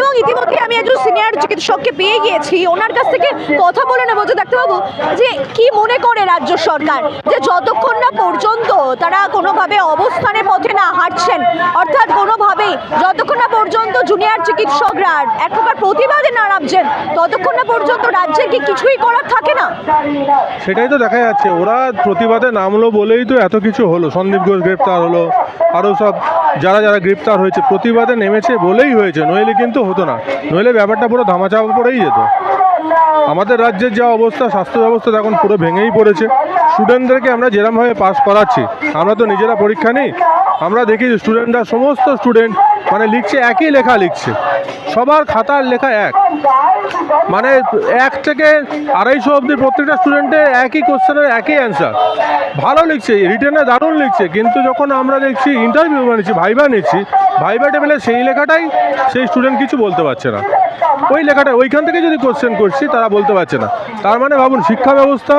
এবং ইতিমধ্যে আমি একজন সিনিয়র চিকিৎসককে পেয়ে গিয়েছি। ওনার কাছ থেকে কথা বলে নেব যে, ডাক্তারবাবু, যে কি মনে করে রাজ্য সরকার? যে যতক্ষণ না পর্যন্ত তারা কোনোভাবে অবস্থানের পথে না হাঁটছেন, অর্থাৎ কোনোভাবেই যতক্ষণ না পর্যন্ত জুনিয়র চিকিৎসকরা এক প্রকার প্রতিবাদে না নামছেন, ততক্ষণ না পর্যন্ত রাজ্যের কি কিছুই করার থাকে না? সেটাই তো দেখা যাচ্ছে। ওরা প্রতিবাদে নামলো বলেই তো এত কিছু হলো। সন্দীপ ঘোষ গ্রেপ্তার হলো আরও সব যারা যারা গ্রেপ্তার হয়েছে, প্রতিবাদে নেমেছে বলেই হয়েছে, নইলে কিন্তু হতো না। নইলে ব্যাপারটা পুরো ধামাচাপা পড়েই যেত। আমাদের রাজ্যের যা অবস্থা, স্বাস্থ্য ব্যবস্থা এখন পুরো ভেঙেই পড়েছে। স্টুডেন্টদেরকে আমরা যেরমভাবে পাস করাচ্ছি, আমরা তো নিজেরা পরীক্ষা নিই আমরা দেখি স্টুডেন্টরা সমস্ত স্টুডেন্ট মানে লিখছে একই লেখা লিখছে। সবার খাতার লেখা এক। মানে এক থেকে আড়াইশো অবধি প্রত্যেকটা স্টুডেন্টের একই কোশ্চেনের একই অ্যান্সার ভালো লিখছে রিটেনে দারুণ লিখছে, কিন্তু যখন আমরা দেখছি ইন্টারভিউ নিচ্ছি ভাইবা নিচ্ছি ভাইবা টেবিলে সেই লেখাটাই সেই স্টুডেন্ট কিছু বলতে পারছে না। ওই লেখাটা, ওইখান থেকে যদি কোশ্চেন করছি, তারা বলতে পারছে না। তার মানে ভাবুন, শিক্ষা ব্যবস্থা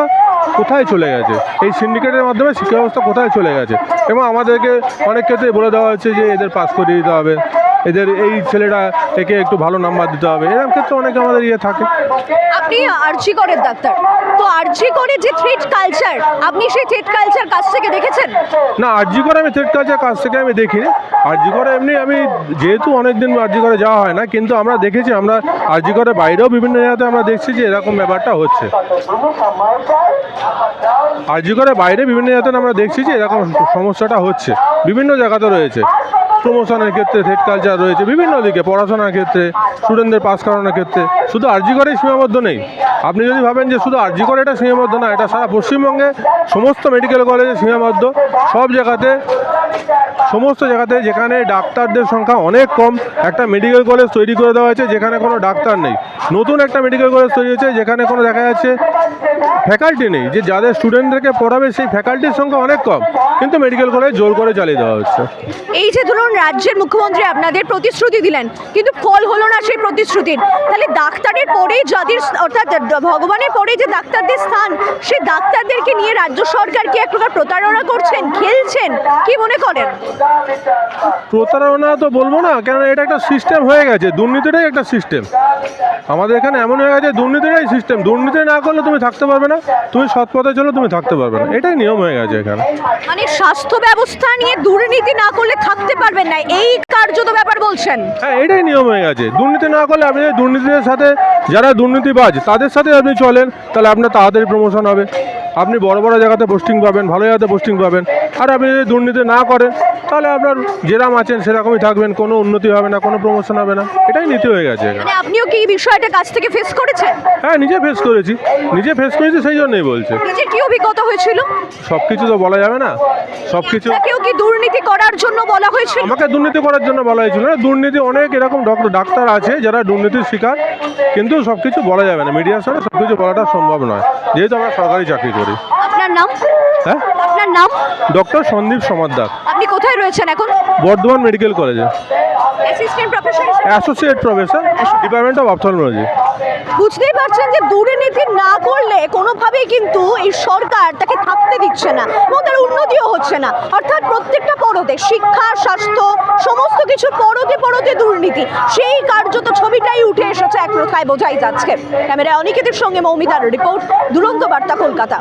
কোথায় চলে গেছে? এই সিন্ডিকেটের মাধ্যমে শিক্ষা ব্যবস্থা কোথায় চলে গেছে? এবং আমাদেরকে অনেক ক্ষেত্রে বলে দেওয়া হয়েছে যে এদের পাস করিয়ে দিতে হবে। এদের এই ছেলেটা একে একটু ভালো নাম্বার দিতে হবে। এরকম ক্ষেত্রে অনেকে আমাদের ইয়ে থাকে। আপনি আরজি করেন ডাক্তার। তো আরজি করে যে থ্রেড কালচার আপনি সেই থ্রেড কালচার কাছ থেকে দেখেছেন? না আরজি করে আমি থ্রেড কালচার কাছ থেকে আমি দেখিনি। আরজি করে এমনি আমি যেহেতু অনেক দিন আরজি করে যাওয়া হয় না কিন্তু আমরা দেখেছি আমরা আরজি করে বাইরেও বিভিন্ন জায়গাতে আমরা দেখছি যে এরকম ব্যাপারটা হচ্ছে। আরজি করে বাইরে বিভিন্ন জায়গাতে আমরা দেখছি যে এরকম সমস্যাটা হচ্ছে। বিভিন্ন জায়গাতে রয়েছে। প্রমোশনের ক্ষেত্রে থ্রেড কালচার রয়েছে বিভিন্ন দিকে, পড়াশোনার ক্ষেত্রে স্টুডেন্টদের পাস করানোর ক্ষেত্রে। শুধু আরজি করেই সীমাবদ্ধ নেই। আপনি যদি ভাবেন যে শুধু আরজি করে এটা সীমাবদ্ধ না, এটা সারা পশ্চিমবঙ্গে সমস্ত মেডিকেল কলেজে সীমাবদ্ধ। সব জায়গাতে, সমস্ত জায়গাতে যেখানে ডাক্তারদের সংখ্যা অনেক কম, একটা মেডিকেল কলেজ তৈরি করে দেওয়া হয়েছে যেখানে কোনো ডাক্তার নেই। নতুন একটা মেডিকেল কলেজ তৈরি হয়েছে যেখানে কোনো দেখা যাচ্ছে ফ্যাকাল্টি নেই। যে যাদের স্টুডেন্টদেরকে পড়াবে সেই ফ্যাকাল্টির সংখ্যা অনেক কম। কিন্তু মেডিকেল কলেজ জোর করে চালিয়ে দেওয়া হচ্ছে। এই যে ধরুন রাজ্যের মুখ্যমন্ত্রী আপনাদের প্রতিশ্রুতি দিলেন কিন্তু ফল হলো না সেই প্রতিশ্রুতির। তাহলে ডাক্তারের পরেই যাদের অর্থাৎ ভগবানের পরে যে ডাক্তারদের স্থান সেই ডাক্তারদেরকে নিয়ে রাজ্য সরকার কি এক প্রকার প্রতারণা করছেন খেলছেন? কি মনে করেন? প্রতারণা তো বলব না কেন এটা একটা সিস্টেম হয়ে গেছে দুর্নীতিটাই একটা সিস্টেম আমাদের এখানে এমন হয়ে গেছে দুর্নীতিটাই সিস্টেম দুর্নীতি না করলে তুমি থাকতে পারবে না তুমি সৎ পথে চলো তুমি থাকতে পারবে না। এটাই নিয়ম হয়ে গেছে এখানে। মানে স্বাস্থ্য ব্যবস্থা নিয়ে দুর্নীতি না করলে থাকতে পারবেন না। এই কার্যত ব্যাপার বলছেন। হ্যাঁ এটাই নিয়ম হয়ে গেছে। দুর্নীতি না করলে আপনি দুর্নীতির সাথে, যারা দুর্নীতিবাজ, তাদের সাথে আপনি চলেন, তাহলে আপনার তাড়াতাড়ি প্রমোশন হবে। আপনি বড় বড় জায়গাতে পোস্টিং পাবেন, ভালো জায়গাতে পোস্টিং পাবেন। আর আপনি যদি দুর্নীতি না করেন তাহলে আপনার যেরাম আছেন সেরকমই থাকবেন কোনো উন্নতি হবে না কোনো প্রমোশন হবে না। এটাই নীতি হয়ে গেছে মানে আপনিও কি এই বিষয়টা কাছ থেকে ফেস করেছেন? হ্যাঁ নিজে ফেস করেছি। নিজে ফেস করেছি সেই জন্যই বলছে। নিজের কি অভিজ্ঞতা হয়েছিল? সব কিছু তো বলা যাবে না। সব কিছু কেউ কি দুর্নীতি করার জন্য বলা হয়েছিল? আমাকে দুর্নীতি করার জন্য বলা হয়েছিল না। দুর্নীতি অনেক এরকম ডক্টর ডাক্তার আছে যারা দুর্নীতির শিকার কিন্তু সব কিছু বলা যাবে না। মিডিয়ার সামনে সব কিছু বলাটা সম্ভব নয়। যেহেতু আমরা সরকারি চাকরি করি। আপনার নাম? হ্যাঁ? আপনার নাম? ডক্টর সন্দীপ সমাদ্দার আপনি কোথায় রয়েছেন এখন? বর্ধমান মেডিকেল কলেজে। Assistant professor associate professor department of ophthalmology বুঝতেই পারছেন যে দুর্নীতি না করলে কোনোভাবেই কিন্তু এই সরকার তাকে থাকতে দিচ্ছে না এবং তার উন্নতিও হচ্ছে না। অর্থাৎ প্রত্যেকটা পরতে শিক্ষা স্বাস্থ্য সমস্ত কিছু পরতে পরতে দুর্নীতি সেই কার্যত ছবিটাই উঠে এসেছে এক প্রথায় বোঝাই যাচ্ছে। ক্যামেরায় অনিকেতের সঙ্গে মৌমিতার রিপোর্ট দুরন্ত বার্তা কলকাতা।